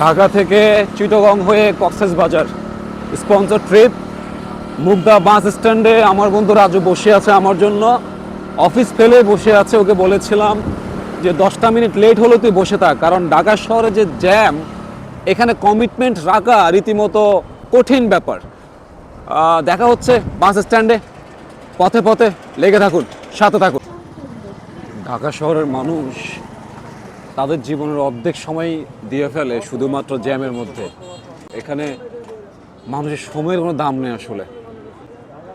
ঢাকা থেকে চিটগং হয়ে কক্সেস বাজার। স্পন্সর ট্রিপ, মুগদা বাস স্ট্যান্ডে আমার বন্ধু রাজু বসে আছে আমার জন্য। অফিস ফেলে বসে আছে, ওকে বলেছিলাম যে দশটা মিনিট লেট হলো তুই বসে থাক, কারণ ঢাকা শহরে যে জ্যাম, এখানে কমিটমেন্ট রাখা রীতিমতো কঠিন ব্যাপার। দেখা হচ্ছে বাস স্ট্যান্ডে। পথে পথে লেগে থাকুন, সাথে থাকুন। ঢাকা শহরের মানুষ তাদের জীবনের অর্ধেক সময় দিয়ে ফেলে শুধুমাত্র জ্যামের মধ্যে। এখানে মানুষের সময়ের কোনো দাম নেই আসলে।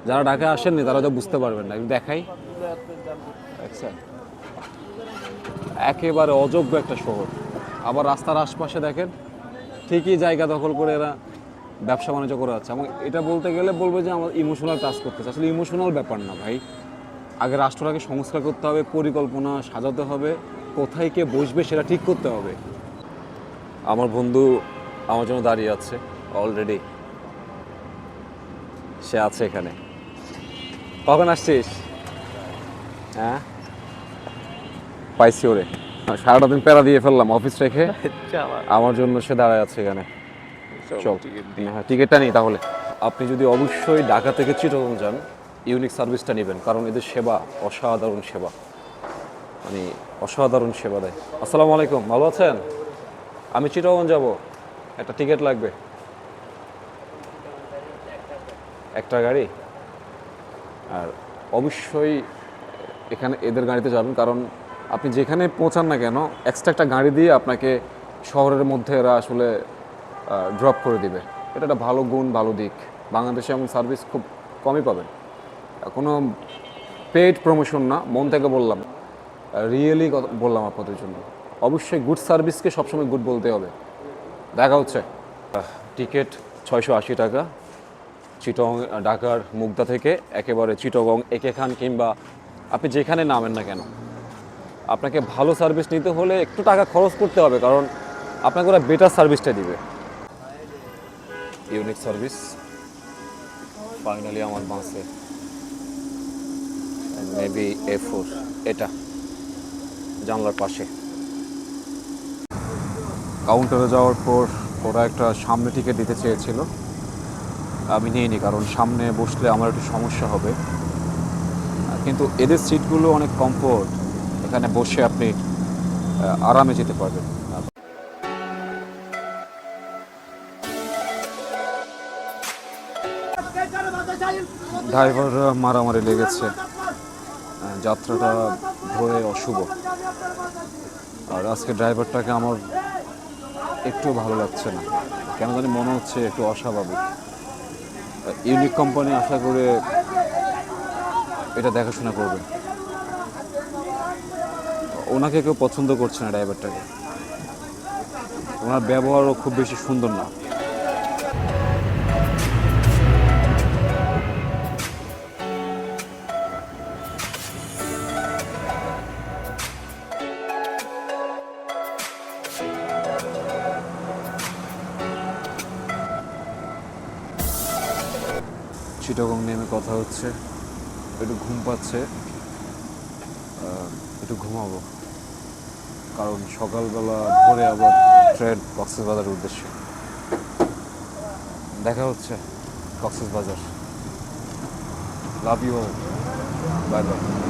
যারা ঢাকায় আসেননি, তারা তো বুঝতে পারবেন না। দেখাই। দেখছেন? একেবারে অযোগ্য একটা শহর। আবার রাস্তার আশপাশে দেখেন, ঠিকই জায়গা দখল করে এরা ব্যবসা বাণিজ্য করে যাচ্ছে। এবং এটা বলতে গেলে বলব যে আমার ইমোশনাল কাজ করতেছে। আসলে ইমোশনাল ব্যাপার না ভাই। আগে রাষ্ট্রটাকে সংস্কার করতে হবে, পরিকল্পনা সাজাতে হবে। কোথায় কে বসবে সেটা ঠিক করতে হবে। আমার বন্ধু আমার জন্য দাঁড়িয়ে আছে অলরেডি সে আছে এখানে। কখন আসছিস? হ্যাঁ? পাইছি ওরে। সারাটা দিন প্যারা দিয়ে ফেললাম অফিস রেখে। আমার জন্য সে দাঁড়ায় আছে এখানে। চল হ্যাঁ টিকিটটা নিই তাহলে। আপনি যদি অবশ্যই ঢাকা থেকে চিটগং যান ইউনিক সার্ভিসটা নেবেন কারণ এদের সেবা অসাধারণ সেবা। মানে অসাধারণ সেবা দেয়। আসসালামু আলাইকুম, ভালো আছেন? আমি চিটগং যাব। একটা টিকিট লাগবে। একটা গাড়ি? আর অবশ্যই এখানে এদের গাড়িতে যাবেন, কারণ আপনি যেখানে পৌঁছান না কেন এক্সট্রা একটা গাড়ি দিয়ে আপনাকে শহরের মধ্যে এরা আসলে ড্রপ করে দিবে। এটা একটা ভালো গুণ, ভালো দিক। বাংলাদেশে এমন সার্ভিস খুব কমই পাবেন। কোনো পেড প্রমোশন না, মন থেকে বললাম। রিয়েলি বললাম আপনাদের জন্য। অবশ্যই গুড সার্ভিসকে সবসময় গুড বলতে হবে। দেখা হচ্ছে। টিকিট ছয়শো আশি টাকা। চিটং ঢাকার মুগদা থেকে একেবারে চিটগং একে খান কিংবা আপনি যেখানে নামেন না কেন, আপনাকে ভালো সার্ভিস নিতে হলে একটু টাকা খরচ করতে হবে, কারণ আপনাকে ওরা বেটার সার্ভিসটা দিবে। ইউনিক সার্ভিস ফাইনালি আমার বাসে। মেবি এ ফোর এটা। জানলার পাশে। কাউন্টারে যাওয়ার পর ওরা একটা সামনে টিকিট দিতে চেয়েছিল। আমি নিইনি কারণ সামনে বসলে আমার একটু সমস্যা হবে। কিন্তু এদের সিটগুলো অনেক কমফোর্ট এখানে বসে আপনি আরামে যেতে পারবেন। ড্রাইভার মারামারি লেগেছে। যাত্রাটা ধরে অশুভ। আর আজকে ড্রাইভারটাকে আমার একটু ভালো লাগছে না। কেন জানি মনে হচ্ছে একটু অস্বাভাবিক। ইউনিক কোম্পানি আশা করে এটা দেখাশোনা করবে। ওনাকে কেউ পছন্দ করছে না ড্রাইভারটাকে। ওনার ব্যবহারও খুব বেশি সুন্দর না। চিটাগং নেমে কথা হচ্ছে। একটু ঘুম পাচ্ছে। একটু ঘুমাবো। কারণ সকালবেলা ভোরে আবার ট্রেন কক্সেস বাজারের উদ্দেশ্যে। দেখা হচ্ছে কক্সেস বাজার লাভ ইউ বাই বাই